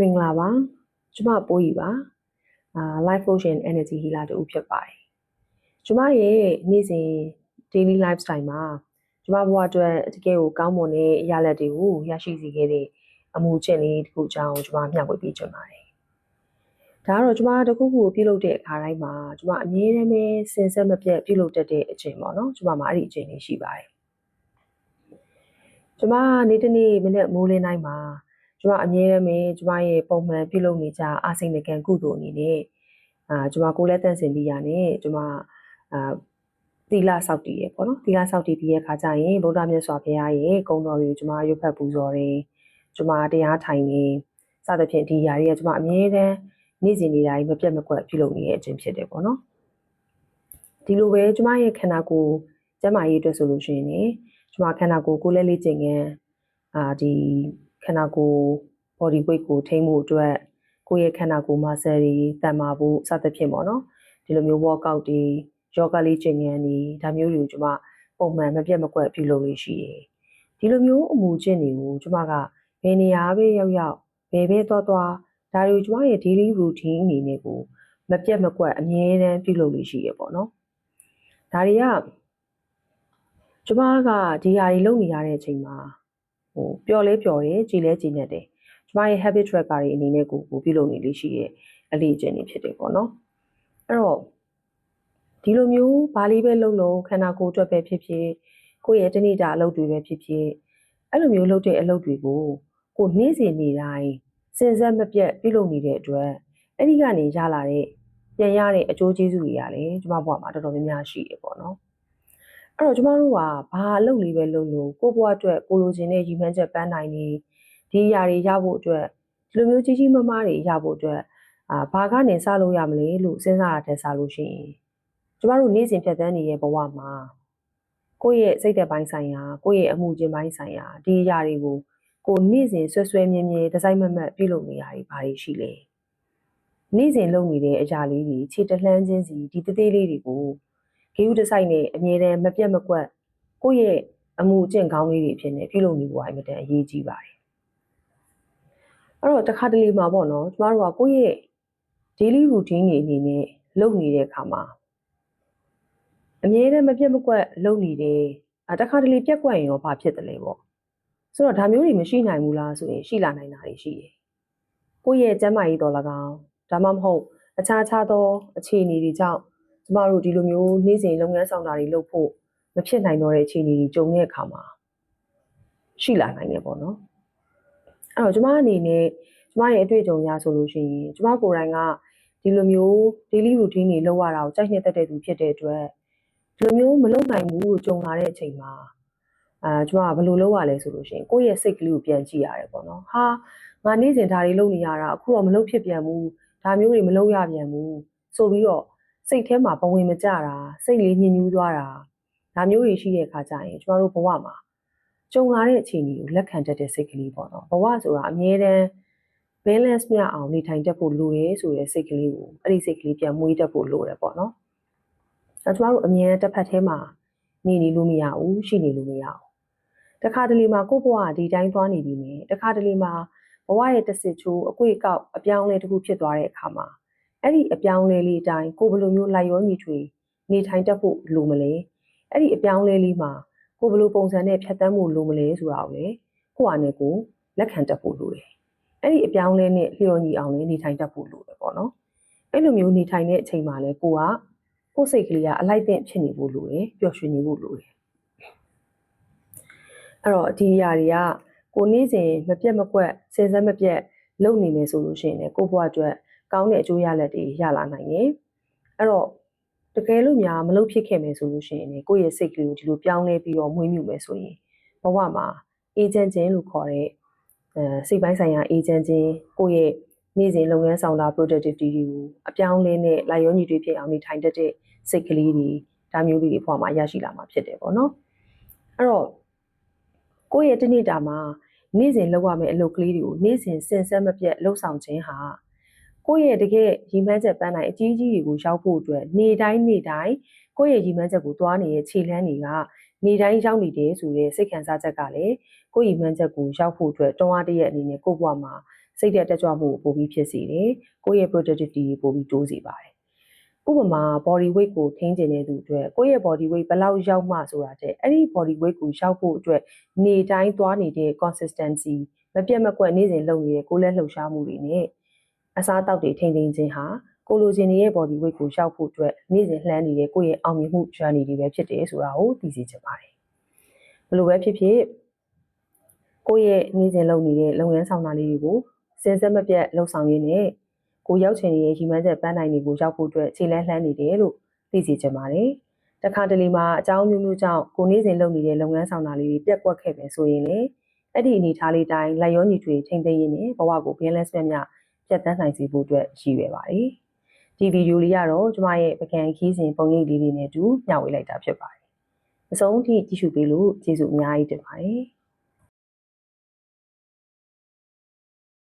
မင်္ဂလာပါကျမပိုးကြီးပါအာ life coaching energy healer တူဖြစ်ပါတယ်ကျမရဲ့နေ့စဉ် daily lifestyle မှာကျမဘဝအတွက်တကယ်ကိုကောင်းမွန်တဲ့အရာလက်တွေကိုရရှိစေခဲ့တဲ့အမှုကျင့်လေးတစ်ခုအကြောင်းကျမမျှဝေပေးချင်ပါတယ်ဒါကတော့ကျမတခုခုကိုပြုလုပ်တဲ့အခါတိုင်းမှာကျမအမြဲတမ်းပဲစင်ဆက်မပြတ်ပြုလုပ်တတ်တဲ့အချိန်ပေါ့နော်ကျမမှာအဲ့ဒီအချိန်လေးရှိပါတယ်ကျမနေ့တစ်နေ့မနေ့မိုးလင်းတိုင်းမှာ ကျမအမြဲတမ်းပဲကျမရဲ့ပုံမှန်ပြုလုပ်နေကြအာစိန်တကန်ကုသိုလ်အနေနဲ့အာကျမကိုလည်းတန့်စင်ပြီးရနဲ့ကျမအာသီလစောင့်တည်ရပေါ့နော်သီလစောင့်တည်ပြီးရဲ့ခါကျရင်ဗုဒ္ဓမြတ်စွာဘုရားရဲ့ဂုဏ်တော်တွေကိုကျမရွတ်ဖတ်ပူဇော်တယ်ကျမတရားထိုင်နေစသဖြင့်ဒီຢာတွေကကျမအမြဲတမ်းနေ့စဉ်နေ့တိုင်းမပြတ်မကွက်ပြုလုပ်နေတဲ့အခြင်းဖြစ်တယ်ပေါ့နော်ဒီလိုပဲကျမရဲ့ခန္ဓာကိုယ်ကျန်းမာရေးအတွက်ဆိုလို့ရှိရင်ねကျမခန္ဓာကိုယ်ကိုယ်လက်လေးကျင်ငန်းအာဒီ ခန္ဓာကိုယ် body weight ကိုထိန်းမှုအတွက်ကိုယ့်ရဲ့ခန္ဓာကိုယ် muscle တွေတန်မာဖို့စသဖြင့်ပေါ့နော်ဒီလိုမျိုး workout တွေ yoga လေးကျင့်ငန်းတွေဒါမျိုးတွေကိုကျွန်မပုံမှန်မပြတ်မကွက်ပြုလုပ်လို့ရှိတယ်ဒီလိုမျိုးအမှုကျင့်တွေကိုကျွန်မကဘယ်နေရာပဲရောက်ရောက်ဘယ်ပဲသွားသွားဒါတွေကိုကျွန်မရဲ့ daily routine အနေနဲ့ကိုမပြတ်မကွက်အမြဲတမ်းပြုလုပ်လို့ရှိရပေါ့နော်ဒါတွေကကျွန်မကဒီဟာတွေလုပ်နေရတဲ့အချိန်မှာ ဟိုပျော်လဲပျော်တယ်ကြည်လဲကြည်နေတယ်ကျမရဲ့ habit tracker တွေအနေနဲ့ကိုကိုပြုလုပ်နေလို့ရှိရဲ့အလေးအကျင့်တွေဖြစ်တယ်ပေါ့နော်အဲ့တော့ဒီလိုမျိုးဘာလေးပဲလုပ်လို့ခန္ဓာကိုယ်အတွက်ပဲဖြစ်ဖြစ်ကိုယ့်ရဲ့တဏိတာအလုပ်တွေပဲဖြစ်ဖြစ်အဲ့လိုမျိုးလုပ်တဲ့အလုပ်တွေကိုကိုနေ့စဉ်နေ့တိုင်းစဉ်ဆက်မပြတ်ပြုလုပ်နေတဲ့အတွက်အဲ့ဒီကနေရလာတဲ့ပြန်ရတဲ့အကျိုးကျေးဇူးတွေကလည်းကျမဘဝမှာတော်တော်များများရှိတယ်ပေါ့နော် အဲ့တော့ကျမတို့ကဘာအလုပ်လေးပဲလုပ်လို့ကိုယ့်ဘဝအတွက်ကိုလိုချင်တဲ့ရည်မှန်းချက်ပန်းနိုင်နေဒီအရာတွေရဖို့အတွက်ဒီလိုမျိုးကြီးကြီးမားမားတွေရဖို့အတွက်အာဘာကနေစလို့ရမလဲလို့စဉ်းစားရတဲ့စလို့ရှိရင်ကျမတို့နေ့စဉ်ဖြတ်သန်းနေတဲ့ဘဝမှာကိုယ့်ရဲ့စိတ်သက်ပိုင်းဆိုင်ရာကိုယ့်ရဲ့အမှုချင်းပိုင်းဆိုင်ရာဒီအရာတွေကိုကိုနေ့စဉ်ဆွဲဆွဲမြဲမြဲဒီဇိုင်းမမတ်ပြုလုပ်နေရတာဘာတွေရှိလဲနေ့စဉ်လုပ်နေတဲ့အရာလေးတွေခြေတလှမ်းချင်းစီဒီသေးသေးလေးတွေကို ဂေယုဒီဇိုင်းနဲ့အမြဲတမ်းမပြတ်မကွက်ကိုယ့်ရဲ့အမှုအကျင့်ကောင်းလေးတွေဖြစ်နေပြုလုပ်နေဖို့အမြဲတမ်းအရေးကြီးပါတယ်အဲ့တော့တခါတလေမှာပေါ့နော်ကျမတို့ကကိုယ့်ရဲ့ daily routine တွေအနေနဲ့လုပ်နေတဲ့အခါမှာအမြဲတမ်းမပြတ်မကွက်လုပ်နေတယ်အတခါတလေပြက်ကွက်ရင်ရောဘာဖြစ်တယ်လဲပေါ့ဆိုတော့ဒါမျိုးတွေမရှိနိုင်ဘူးလားဆိုရင်ရှိလာနိုင်တာတွေရှိတယ်ကိုယ့်ရဲ့ကျန်းမာရေးတော်၎င်းဒါမှမဟုတ်အခြားခြားသောအခြေအနေတွေကြောင့် ကျမတို့ဒီလိုမျိုးနေ့စဉ်လုပ်ငန်းဆောင်တာတွေလုပ်ဖို့မဖြစ်နိုင်တော့တဲ့အခြေအနေတွေကြုံတဲ့အခါမှာရှိလာနိုင်တယ်ပေါ့နော်အဲ့တော့ကျမအနေနဲ့ကျမရဲ့အတွေ့အကြုံရဆိုလို့ရှိရင်ကျမကိုယ်တိုင်ကဒီလိုမျိုး daily routine တွေလုပ်ရတာကိုကြိုက်နှစ်သက်တဲ့သူဖြစ်တဲ့အတွက်ဒီလိုမျိုးမလုပ်နိုင်ဘူးလို့ကြုံလာတဲ့အချိန်မှာအာကျမကဘယ်လိုလုပ်ရလဲဆိုလို့ရှိရင်ကိုယ့်ရဲ့စိတ်ကလေးကိုပြန်ကြည့်ရတယ်ပေါ့နော်ဟာငါနေ့စဉ်ဒါတွေလုပ်နေရတာအခုတော့မလုပ်ဖြစ်ပြန်ဘူးဒါမျိုးတွေမလုပ်ရပြန်ဘူးဆိုပြီးတော့ စိတ်ထဲမှာပဝင်မကြတာစိတ်လေးညှဉ်းညူးသွားတာဒါမျိုးတွေရှိတဲ့အခါကျရင်ကျမတို့ဘဝမှာကြုံလာတဲ့အခြေအနေကိုလက်ခံတတ်တဲ့စိတ်ကလေးပေါ့နော်ဘဝဆိုတာအမြဲတမ်း balance မျှအောင်နေထိုင်တတ်ဖို့လိုရဲဆိုတဲ့စိတ်ကလေးကိုအဲ့ဒီစိတ်ကလေးပြန်မွေးတတ်ဖို့လိုတယ်ပေါ့နော်ဒါကျမတို့အမြဲတစ်ဖက်ထဲမှာနေနေလို့မရဘူးရှိနေလို့မရဘူးတခါတလေမှာကိုယ့်ဘဝဒီတိုင်းသွားနေပြီမယ်တခါတလေမှာဘဝရဲ့တစ်စစ်ချိုးအကွေကောက်အပြောင်းလဲတစ်ခုဖြစ်သွားတဲ့အခါမှာ အဲ့ဒီအပြောင်းလဲလေးအတိုင်းကိုဘယ်လိုမျိုးလိုက်ရောညီထွေနေထိုင်တတ်ဖို့လိုမလဲအဲ့ဒီအပြောင်းလဲလေးမှာကိုဘယ်လိုပုံစံနဲ့ဖြတ်တန်းဖို့လိုမလဲဆိုတာကိုလေကိုယ့်အနေကိုလက်ခံတတ်ဖို့လိုတယ်အဲ့ဒီအပြောင်းလဲနဲ့လျော်ညီအောင်လည်းနေထိုင်တတ်ဖို့လိုတယ်ပေါ့နော်အဲ့လိုမျိုးနေထိုင်တဲ့အချိန်မှာလည်းကိုကကိုယ်စိတ်ကလေးကအလိုက်တဲ့ဖြစ်နေဖို့လိုတယ်ပျော်ရွှင်နေဖို့လိုတယ်အဲ့တော့ဒီအရာတွေကကိုနေ့စဉ်မပြတ်မကွက်စဉ်ဆက်မပြတ်လုပ်နေမယ်ဆိုလို့ရှိရင်လည်းကိုယ့်ဘဝအတွက် ကောင်းတဲ့အကျိုးရလဒ်တွေရလာနိုင်တယ်အဲ့တော့တကယ်လို့များမလုပ်ဖြစ်ခဲ့မယ်ဆိုလို့ရှိရင်ကိုယ့်ရဲ့စိတ်ကလေးကိုဒီလိုပြောင်းလဲပြီးတော့မွေးမြူမယ်ဆိုရင်ဘဝမှာအေဂျင့်ချင်းလို့ခေါ်တဲ့အဲစိတ်ပိုင်းဆိုင်ရာအေဂျင့်ချင်းကိုယ့်ရဲ့နေ့စဉ်လုပ်ငန်းဆောင်တာ productivity တွေကိုအပြောင်းလဲနဲ့လိုက်ရောညီတွေဖြစ်အောင်နေထိုင်တတ်တဲ့စိတ်ကလေးတွေဒါမျိုးလေးတွေဘဝမှာရရှိလာမှာဖြစ်တယ်ပေါ့နော်အဲ့တော့ကိုယ့်ရဲ့တနေ့တာမှာနေ့စဉ်လုပ်ရမယ့်အလုပ်ကလေးတွေကိုနေ့စဉ်စင်ဆက်မပြတ်လှုပ်ဆောင်ခြင်းဟာ ကိုယ့်ရဲ့တကယ်ရည်မှန်းချက်ပန်းတိုင်းအကြီးကြီးတွေကိုရောက်ဖို့အတွက်နေတိုင်းနေတိုင်းကိုယ့်ရဲ့ရည်မှန်းချက်ကိုတွားနေတဲ့ခြေလှမ်းတွေကနေတိုင်းရောက်နေတယ်ဆိုတဲ့စိတ်ခံစားချက်ကလည်းကိုယ့်ရည်မှန်းချက်ကိုရောက်ဖို့အတွက်တွန်းအားတရက်အနေနဲ့ကိုယ့်ဘဝမှာစိတ်ဓာတ်တက်ကြွမှုကိုပိုပြီးဖြစ်စေတယ်ကိုယ့်ရဲ့ productivity ကိုပိုပြီးတိုးစေပါတယ်ဥပမာ body weight ကိုထိန်းကျင်တဲ့သူအတွက်ကိုယ့်ရဲ့ body weight ဘယ်လောက်ရောက်မှဆိုတာတဲ့အဲ့ဒီ body weight ကိုရောက်ဖို့အတွက်နေတိုင်းသွားနေတဲ့ consistency မပြတ်မကွက်နေ့စဉ်လုပ်နေတဲ့ကိုယ်လက်လှုပ်ရှားမှုတွေနဲ့ အစားအသောက်တွေထိန်းသိမ်းခြင်းဟာကိုလိုချင်နေတဲ့ body weight ကိုရောက်ဖို့အတွက်နေ့စဉ်လှမ်းနေတဲ့ကိုယ့်ရဲ့အောင်မြင်မှု journey တွေပဲဖြစ်တယ်ဆိုတာကိုသိစေချင်ပါတယ်ဘယ်လိုပဲဖြစ်ဖြစ်ကိုယ့်ရဲ့နေ့စဉ်လုပ်နေတဲ့လုပ်ငန်းဆောင်တာလေးတွေကိုစဉ်ဆက်မပြတ်လှုပ်ဆောင်ရင်းနဲ့ကိုရောက်ချင်နေတဲ့ရီမန်းချက်ပန်းနိုင်တွေကိုရောက်ဖို့အတွက်ခြေလှမ်းလှမ်းနေတယ်လို့သိစေချင်ပါတယ်တခါတလေမှာအကြောင်းမျိုးမျိုးကြောင့်ကိုနေ့စဉ်လုပ်နေတဲ့လုပ်ငန်းဆောင်တာလေးတွေပြက်ကွက်ခဲ့ပဲဆိုရင်လေအဲ့ဒီအနေထားလေးတိုင်းလက်ရောညီထွေထိမ့်သိမ်းရင်းနဲ့ဘဝကို balance မြတ်မြ တ်ပြတ်တန်းနိုင်စေဖို့အတွက်ရည်ရွယ်ပါတယ်ဒီဗီဒီယိုလေးကတော့ကျမရဲ့ပကံခီးစဉ်ပုံရိပ်လေးတွေနဲ့အတူမျှဝေလိုက်တာဖြစ်ပါတယ်အဆုံးထိကြည့်ရှုပေးလို့ကျေးဇူးအများကြီးတင်ပါတယ်